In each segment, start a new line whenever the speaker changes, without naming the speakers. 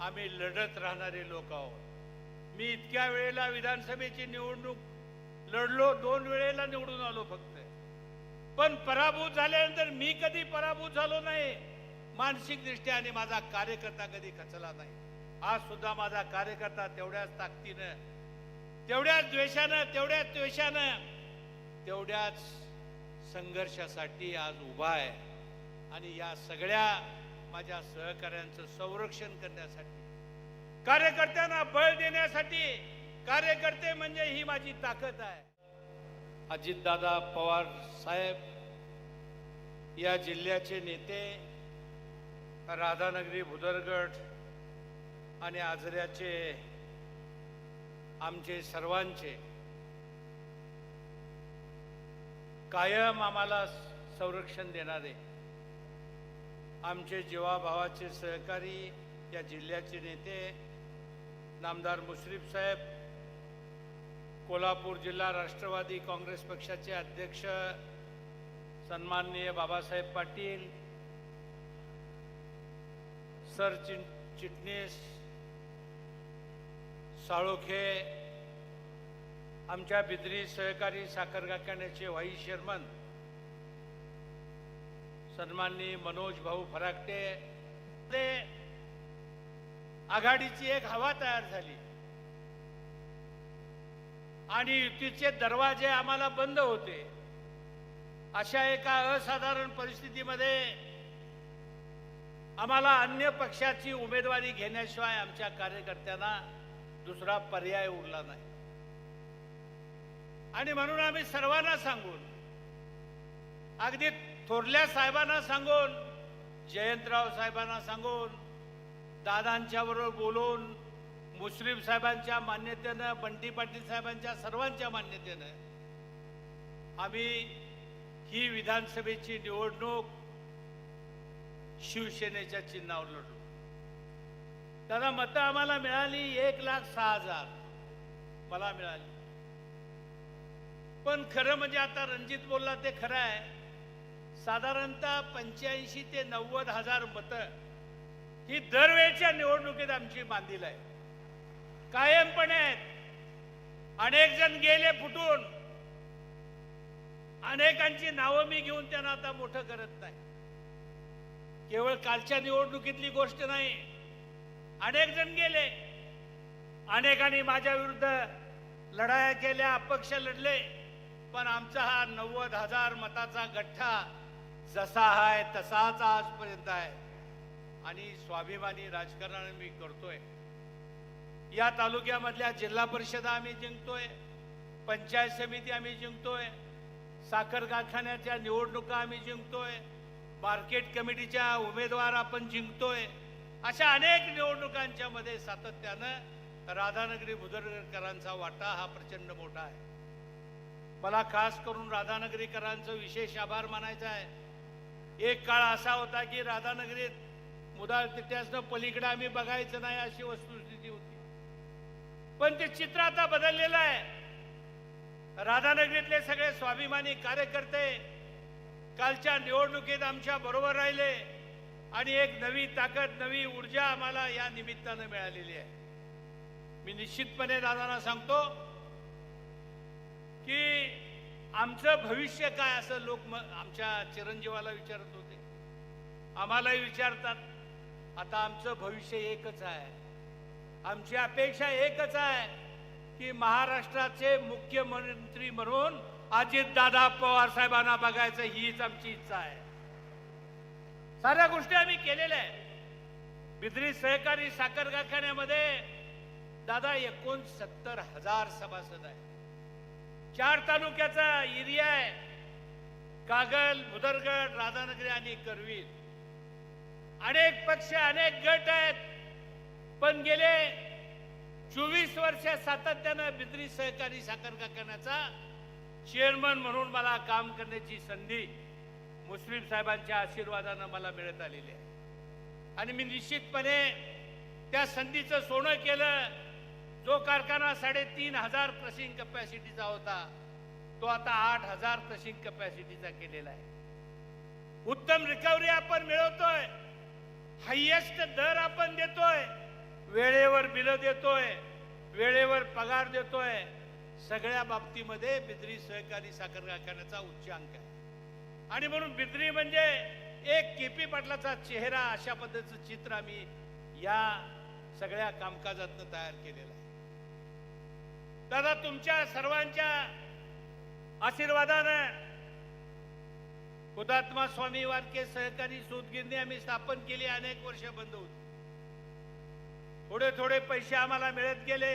आम्ही लढत राहणारे लोक आहोत. मी इतक्या वेळेला विधानसभेची निवडणूक लढलो दोन वेळेला निवडून आलो फक्त. पण पराभूत झाल्यानंतर मी कधी पराभूत झालो नाही? मानसिक दृष्ट्या आणि माझा कार्यकर्ता कधी खचला नाही. आज सुद्धा माझा कार्यकर्ता तेवढ्याच ताकदीनं तेवढ्याच द्वेषानं तेवढ्याच द्वेषानं तेवढ्याच संघर्षासाठी आज उभा आहे. आणि या सगळ्या माझ्या सहकाऱ्यांचं संरक्षण करण्यासाठी कार्यकर्त्यांना बळ देण्यासाठी कार्यकर्ते म्हणजे ही माझी ताकद आहे. अजितदादा पवार साहेब या जिल्ह्याचे नेते राधानगरी भुदरगड आणि आजऱ्याचे आमचे सर्वांचे कायम आम्हाला संरक्षण देणारे आमचे जीवाभावाचे सहकारी या जिल्ह्याचे नेते नामदार मुश्रीफ साहेब कोल्हापूर जिल्हा राष्ट्रवादी काँग्रेस पक्षाचे अध्यक्ष सन्माननीय बाबासाहेब पाटील सर चिं चिटणीस साळोखे आमच्या बिद्री सहकारी साखर कारखान्याचे व्हाईस चेअरमन सन्माननीय मनोज भाऊ फराकटे ते आघाडीची एक हवा तयार झाली. आणि युतीचे दरवाजे आम्हाला बंद होते. अशा एका असाधारण परिस्थितीमध्ये आम्हाला अन्य पक्षाची उमेदवारी घेण्याशिवाय आमच्या कार्यकर्त्यांना दुसरा पर्याय उरला नाही. आणि म्हणून आम्ही सर्वांना सांगून अगदी थोरल्या साहेबांना सांगून जयंतराव साहेबांना सांगून दादांच्या बरोबर बोलून मुश्रीफ साहेबांच्या मान्यतेनं बंटी पाटील साहेबांच्या सर्वांच्या मान्यतेनं आम्ही ही विधानसभेची निवडणूक शिवसेनेच्या चिन्हावर लढलो. दादा मतं आम्हाला मिळाली एक लाख सहा हजार. मला मिळाली. पण खरं म्हणजे आता रणजित बोलला ते खरं आहे. साधारणतः पंच्याऐंशी ते नव्वद हजार मतं ही दरवेळच्या निवडणुकीत आमची बांधील आहे कायमपणे आहेत. अनेक जण गेले फुटून. अनेकांची नावं मी घेऊन त्यांना आता मोठं करत नाही. केवळ कालच्या निवडणुकीतली गोष्ट नाही. अनेक जण गेले. अनेकांनी माझ्या विरुद्ध लढाया केल्या अपक्ष लढले. पण आमचा हा नव्वद हजार मताचा गठ्ठा जसा आहे तसाच आजपर्यंत आहे. आणि स्वाभिमानी राजकारण मी करतोय. या तालुक्यामधल्या जिल्हा परिषदा आम्ही जिंकतोय. पंचायत समिती आम्ही जिंकतोय. साखर कारखान्याच्या निवडणुका आम्ही जिंकतोय. मार्केट कमिटीच्या उमेदवार आपण जिंकतोय. अशा अनेक निवडणुकांच्या मध्ये सातत्यानं राधानगरी बुदरकरांचा वाटा हा प्रचंड मोठा आहे. मला खास करून राधानगरीकरांचं विशेष आभार मानायचा आहे. एक काळ असा होता की राधानगरीत मुदाळ तिट्यासनं पलीकडे आम्ही बघायचं नाही अशी वस्तुस्थिती होती. पण ते चित्र आता बदललेलं आहे. राधानगरीतले सगळे स्वाभिमानी कार्यकर्ते कालच्या निवडणुकीत आमच्या बरोबर राहिले आणि एक नवी ताकद नवी ऊर्जा आम्हाला या निमित्तानं मिळालेली आहे. मी निश्चितपणे दादांना सांगतो की आमचं भविष्य काय असं लोक म- आमच्या चिरंजीवाला विचारत होते. आम्हालाही विचारतात आता आमचं भविष्य एकच आहे. आमची अपेक्षा एकच आहे की महाराष्ट्राचे मुख्यमंत्री म्हणून अजितदादा पवार साहेबांना बघायचं हीच आमची इच्छा आहे. साऱ्या गोष्टी आम्ही केलेल्या आहेत. बिद्री सहकारी साखर कारखान्यामध्ये दादा एकोणसत्तर हजार सभासद आहे चार तालुक्याचा एरिया आहे. कागल भुदरगड राधानगरी आणि करवीर. अनेक पक्ष अनेक गट आहेत. पण गेले चोवीस वर्ष सातत्यानं बिद्री सहकारी साखर कारखान्याचा चेअरमन म्हणून मला काम करण्याची संधी मुस्लिम साहेबांच्या आशीर्वादानं मला मिळत आलेली आहे. आणि मी निश्चितपणे त्या संधीचं सोनं केलं. जो कारखाना साडेतीन हजार क्रशिंग कपॅसिटीचा होता तो आता आठ हजार क्रशिंग कपॅसिटीचा केलेला आहे. उत्तम रिकव्हरी आपण मिळवतोय. हायएस्ट दर आपण देतोय. वेळेवर बिलं देतोय. वेळेवर पगार देतोय. सगळ्या बाबतीमध्ये बिद्री सहकारी साखर कारखान्याचा उच्चांक आहे. आणि म्हणून बिद्री म्हणजे एक केपी पाटलाचा चेहरा अशा पद्धतीचं चित्र आम्ही या सगळ्या कामकाजातनं तयार केलेलं आहे. दादा तुमच्या सर्वांच्या आशीर्वादानं हुतात्मा स्वामी वारके सहकारी सूतगिरणी आम्ही स्थापन केली अनेक वर्ष बंद होती. थोडे थोडे पैसे आम्हाला मिळत गेले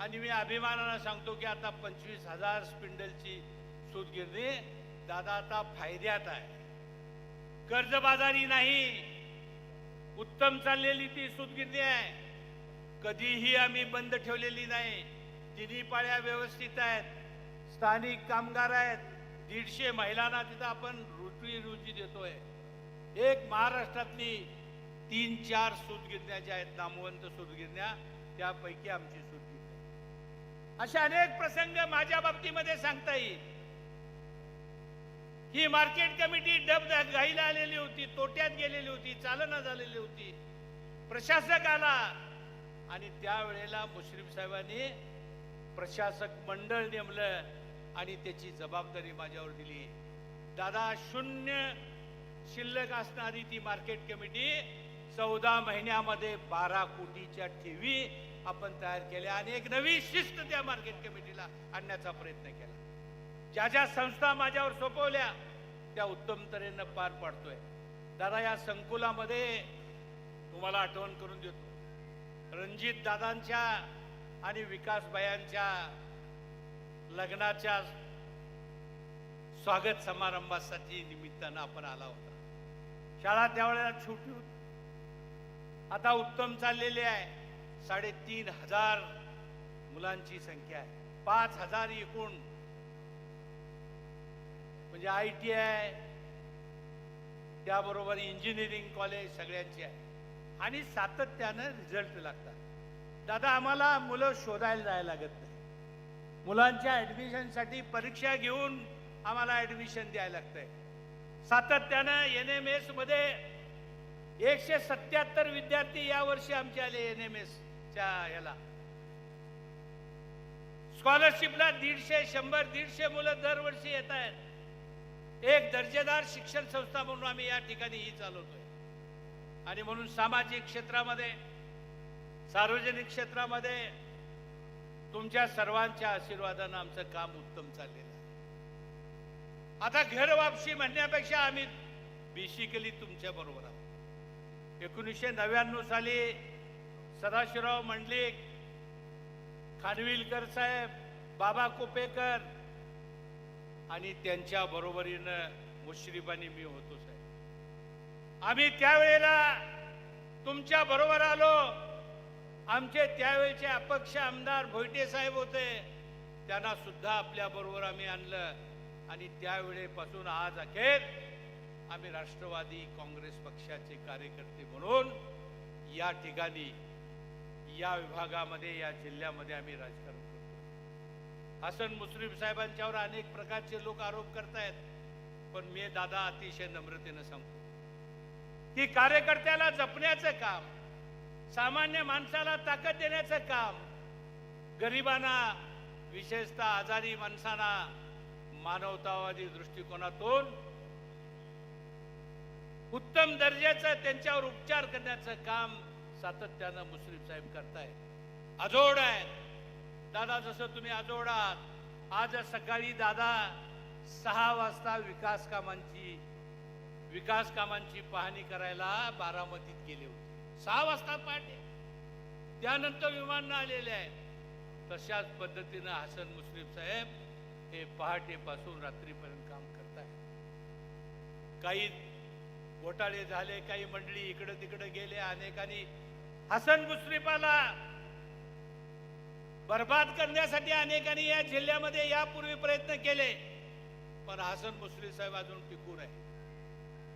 आणि मी अभिमानानं सांगतो की आता पंचवीस हजार स्पिंडलची सूतगिरणी दादा आता फायद्यात आहे. कर्जबाजारी नाही उत्तम चाललेली ती सूतगिरणी आहे. कधीही आम्ही बंद ठेवलेली नाही. तिन्ही पाळ्या व्यवस्थित आहेत स्थानिक कामगार आहेत दीडशे महिलांना तिथं आपण रोजी रोजी देतोय. एक महाराष्ट्रातली तीन चार सूतगिरण्या ज्या आहेत नामवंत सूतगिरण्या त्यापैकी आमची सूतगिरणी असे अनेक प्रसंग माझ्या बाबतीमध्ये सांगता येईल. ही मार्केट कमिटी डब घाईला आलेली होती तोट्यात गेलेली होती चालना झालेली होती. प्रशासक आला आणि त्यावेळेला मुश्रीफ साहेबांनी प्रशासक मंडळ नेमलं आणि त्याची जबाबदारी माझ्यावर दिली. दादा शून्य शिल्लक असणारी ती मार्केट कमिटी चौदा महिन्यामध्ये बारा कोटीच्या ठेवी आपण तयार केल्या आणि एक नवी शिस्त त्या मार्केट कमिटीला आणण्याचा प्रयत्न केला. ज्या ज्या संस्था माझ्यावर सोपवल्या त्या उत्तम तऱ्हेनं पार पाडतोय. दादा या संकुलामध्ये तुम्हाला आठवण करून देतो. रणजित दादांच्या आणि विकास बायांच्या लग्नाच्या स्वागत समारंभासाठी निमित्तानं आपण आला होता. शाळा त्यावेळेला छोटी होती. आता उत्तम चाललेली आहे. साडेतीन हजार मुलांची संख्या आहे. पाच हजार एकूण. म्हणजे आय टी आय त्याबरोबर इंजिनिअरिंग कॉलेज सगळ्यांची आहे. आणि सातत्यानं रिझल्ट लागतात. दादा आम्हाला मुलं शोधायला जायला लागत नाही. मुलांच्या ऍडमिशनसाठी परीक्षा घेऊन आम्हाला ऍडमिशन द्यायला लागतंय सातत्यानं एन एम एसमध्ये एकशे सत्याहत्तर विद्यार्थी या वर्षी आमचे आले एन एम एसच्या याला. स्कॉलरशिपला दीडशे शंभर दीडशे मुलं दरवर्षी येत आहेत. एक दर्जेदार शिक्षण संस्था म्हणून आम्ही या ठिकाणी ही चालवतोय. आणि म्हणून सामाजिक क्षेत्रामध्ये सार्वजनिक क्षेत्रामध्ये तुमच्या सर्वांच्या आशीर्वादानं आमचं काम उत्तम चाललेलं आहे. आता घर वापसी म्हणण्यापेक्षा आम्ही बेसिकली तुमच्या बरोबर आहोत. एकोणीसशे नव्याण्णव साली सदाशिवराव मंडलिक खानविलकर साहेब बाबा कोपेकर आणि त्यांच्या बरोबरीनं मुश्रीफ आणि मी होतो साहेब. आम्ही त्यावेळेला तुमच्या बरोबर आलो. आमचे त्यावेळेचे अपक्ष आमदार भोईटे साहेब होते. त्यांना सुद्धा आपल्या बरोबर आम्ही आणलं. आणि त्यावेळेपासून आज अखेर आम्ही राष्ट्रवादी काँग्रेस पक्षाचे कार्यकर्ते म्हणून या ठिकाणी या विभागामध्ये या जिल्ह्यामध्ये आम्ही राजकारण करतो. हसन मुश्रीफ साहेबांच्यावर अनेक प्रकारचे लोक आरोप करतायत. पण मी दादा अतिशय नम्रतेनं सांगतो. की कार्यकर्त्याला जपण्याचं काम सामान्य माणसाला ताकद देण्याचं काम गरिबांना विशेषतः आजारी माणसांना मानवतावादी दृष्टिकोनातून उत्तम दर्जाचं त्यांच्यावर उपचार करण्याचं काम सातत्यानं मुश्रीफ साहेब करताय अजोड आहेत. दादा जसं तुम्ही अजोड आहात आज सकाळी दादा सहा वाजता विकास कामांची विकास कामांची पाहणी करायला बारामतीत गेले होते. सहा वाजता पहाटे त्यानंतर विमान आलेले आहेत तशाच पद्धतीनं हसन मुश्रीफ साहेब हे पहाटेपासून रात्रीपर्यंत काम करताय काही घोटाळे झाले काही मंडळी इकडे तिकडे गेले अनेकांनी हसन मुश्रीफाला बर्बाद करण्यासाठी अनेकांनी या जिल्ह्यामध्ये यापूर्वी प्रयत्न केले. पण हसन मुश्रीफ साहेब अजून टिकून आहे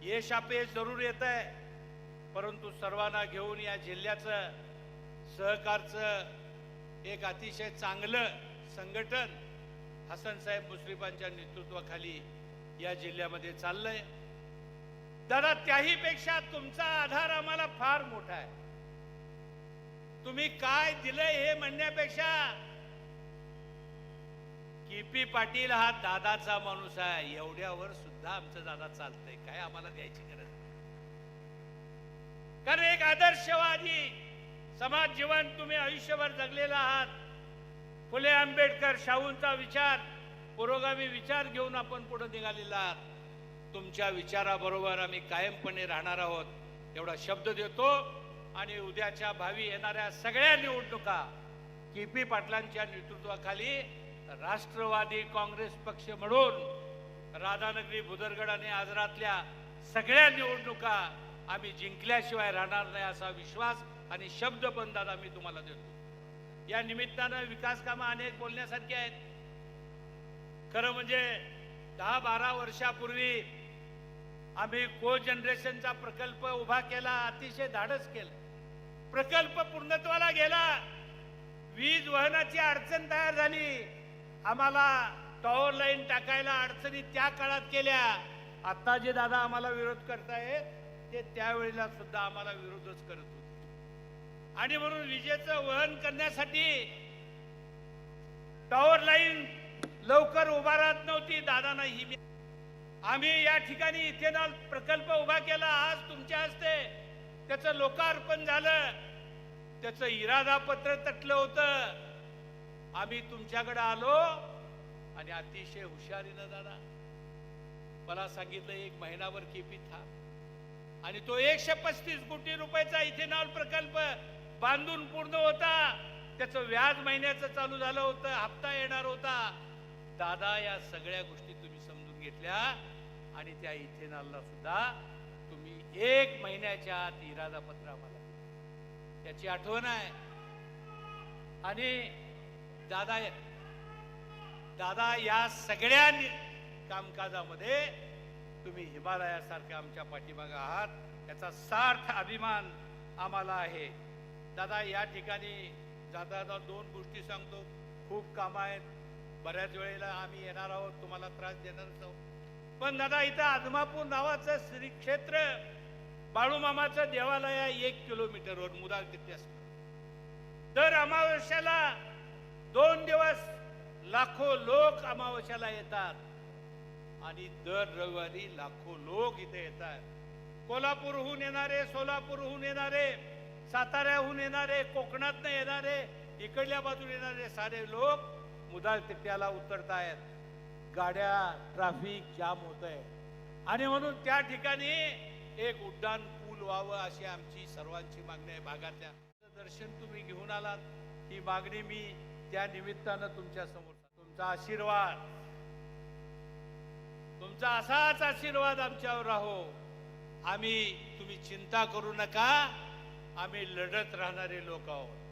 यश अपयश जरूर येत आहे. परंतु सर्वांना घेऊन या जिल्ह्याचं सहकारचं एक अतिशय चांगलं संघटन हसनसाहेब मुश्रीफांच्या नेतृत्वाखाली या जिल्ह्यामध्ये चाललंय. दादा त्याही पेक्षा तुमचा आधार आम्हाला फार मोठा आहे. तुम्ही काय दिलंय हे म्हणण्यापेक्षा केपी पाटील हा दादाचा माणूस आहे. एवढ्यावर सुद्धा आमचं दादा चालतंय. काय आम्हाला द्यायची गरज नाही. कारण एक आदर्शवादी समाज जीवन तुम्ही आयुष्यभर जगलेला आहात. फुले आंबेडकर शाहूंचा विचार पुरोगामी विचार घेऊन आपण पुढे निघालेला आहात. तुमच्या विचाराबरोबर आम्ही कायमपणे राहणार आहोत. एवढा शब्द देतो आणि उद्याच्या भावी येणाऱ्या सगळ्या निवडणुका के पी पाटलांच्या नेतृत्वाखाली राष्ट्रवादी काँग्रेस पक्ष म्हणून राधानगरी भुदरगड आणि आजरातल्या सगळ्या निवडणुका आम्ही जिंकल्याशिवाय राहणार नाही असा विश्वास आणि शब्द पण दादा मी तुम्हाला देतो. या निमित्तानं विकास कामं अनेक बोलण्यासारखी आहेत. खरं म्हणजे दहा बारा वर्षापूर्वी आम्ही को जनरेशनचा प्रकल्प उभा केला अतिशय धाडस केलं. प्रकल्प पूर्णत्वाला गेला. वीज वहनाची अडचण तयार झाली. आम्हाला टॉवर लाईन टाकायला अडचणी त्या काळात केल्या. आता जे दादा आम्हाला विरोध करतायत ते त्यावेळेला सुद्धा आम्हाला विरोधच करत होते. आणि म्हणून विजेचं वहन करण्यासाठी टॉवर लाईन लवकर उभा राहत नव्हती दादांना ही आम्ही या ठिकाणी इथेनॉल प्रकल्प उभा केला आज तुमच्या हस्ते. त्याचं लोकार्पण झालं. त्याचं इरादापत्र तटलं होतं. आम्ही तुमच्याकडे आलो. आणि अतिशय हुशारीनं दादा मला सांगितलं एक महिनाभर केपी था आणि तो एकशे पस्तीस कोटी रुपयाचा इथेनॉल प्रकल्प बांधून पूर्ण होता. त्याचं व्याज महिन्याचं चालू झालं होतं हप्ता येणार होता. दादा या सगळ्या गोष्टी तुम्ही समजून घेतल्या आणि त्या इथेनॉलला सुद्धा तुम्ही एक महिन्याच्या आत इरादा पत्र आम्हाला त्याची आठवण आहे. आणि दादा दादा या सगळ्या कामकाजामध्ये तुम्ही हिमालयासारखे आमच्या पाठीमागे आहात. याचा सार्थ अभिमान आम्हाला आहे. दादा या ठिकाणी जाता दोन गोष्टी सांगतो. खूप कामं आहेत. बऱ्याच वेळेला आम्ही येणार आहोत तुम्हाला त्रास देणारच आहोत. पण दादा इथं आदमापूर नावाचं श्रीक्षेत्र बाळूमामाचं देवालय एक किलोमीटरवर मुदाल किती असतं. दर अमावस्याला दोन दिवस लाखो लोक अमावस्याला येतात. आणि दर रविवारी लाखो लोक इथे येतात. कोल्हापूरहून येणारे सोलापूरहून येणारे साताऱ्याहून येणारे कोकणातनं येणारे इकडल्या बाजूला येणारे सारे लोक मुदाल तिट्याला उतरतायत. गाड्या ट्राफिक जाम होत आहे आणि म्हणून त्या ठिकाणी एक उड्डाण पूल व्हावं अशी आमची सर्वांची मागणी आहे भागातल्या. दर्शन तुम्ही घेऊन आलात. ही मागणी मी त्या निमित्तानं तुमच्यासमोर तुमचा आशीर्वाद. तुमचा असाच आशीर्वाद आमच्यावर राहो. आम्ही तुम्ही चिंता करू नका. आम्ही लढत राहणारे लोक आहोत.